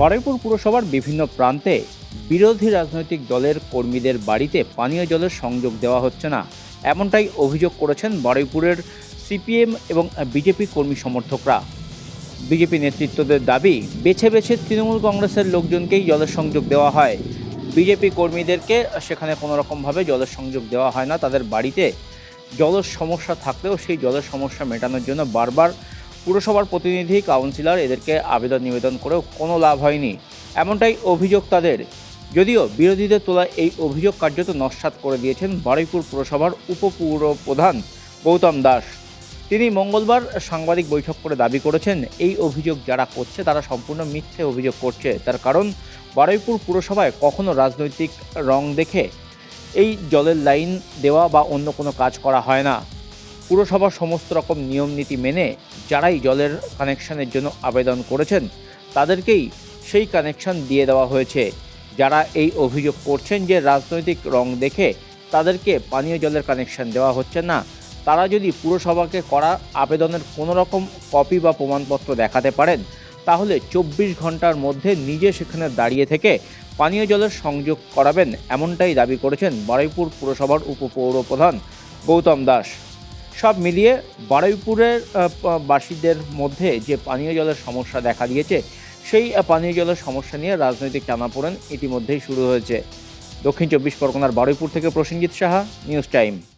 বারুইপুর পুরসভার বিভিন্ন প্রান্তে বিরোধী রাজনৈতিক দলের কর্মীদের বাড়িতে পানীয় জলের সংযোগ দেওয়া হচ্ছে না। এমনটাই অভিযোগ করেছেন বারুইপুরের সিপিএম এবং বিজেপি কর্মী সমর্থকরা। বিজেপি নেতৃত্বদের দাবি, বেছে বেছে তৃণমূল কংগ্রেসের লোকজনকেই জলের সংযোগ দেওয়া হয়। বিজেপি কর্মীদেরকে সেখানে কোনো রকমভাবে জলের সংযোগ দেওয়া হয় না। তাদের বাড়িতে জলের সমস্যা থাকলেও সেই জলের সমস্যা মেটানোর জন্য বারবার পুরসভার প্রতিনিধি, কাউন্সিলর এদেরকে আবেদন নিবেদন করেও কোনো লাভ হয়নি। এমনটাই অভিযোগ তাদের। যদিও বিরোধীদের তোলা এই অভিযোগ কার্যত নস্যাৎ করে দিয়েছেন বারুইপুর পুরসভার উপপুর প্রধান গৌতম দাস। তিনি মঙ্গলবার সাংবাদিক বৈঠক করে দাবি করেছেন, এই অভিযোগ যারা করছে তারা সম্পূর্ণ মিথ্যে অভিযোগ করছে। তার কারণ, বারুইপুর পুরসভায় কখনো রাজনৈতিক রং দেখে এই জলের লাইন দেওয়া বা অন্য কোনো কাজ করা হয় না। পুরসভার সমস্ত রকম নিয়ম নীতি মেনে যারাই জলের কানেকশনের জন্য আবেদন করেছেন, তাদেরকেই সেই কানেকশন দিয়ে দেওয়া হয়েছে। যারা এই অভিযোগ করছেন যে রাজনৈতিক রং দেখে তাদেরকে পানীয় জলের কানেকশন দেওয়া হচ্ছে না, তারা যদি পুরসভাকে করা আবেদনের কোনো রকম কপি বা প্রমাণপত্র দেখাতে পারেন, তাহলে চব্বিশ ঘণ্টার মধ্যে নিজে সেখানে দাঁড়িয়ে থেকে পানীয় জলের সংযোগ করাবেন, এমনটাই দাবি করেছেন বারুইপুর পুরসভার উপপৌর প্রধান গৌতম দাস। সব মিলিয়ে বারুইপুরের বাসীদের মধ্যে যে পানীয় জলের সমস্যা দেখা দিয়েছে, সেই পানীয় জলের সমস্যা নিয়ে রাজনৈতিক টানাপোড়েন ইতিমধ্যেই শুরু হয়েছে। দক্ষিণ চব্বিশ পরগনার বারুইপুর থেকে প্রসেনজিৎ সাহা, নিউজ টাইম।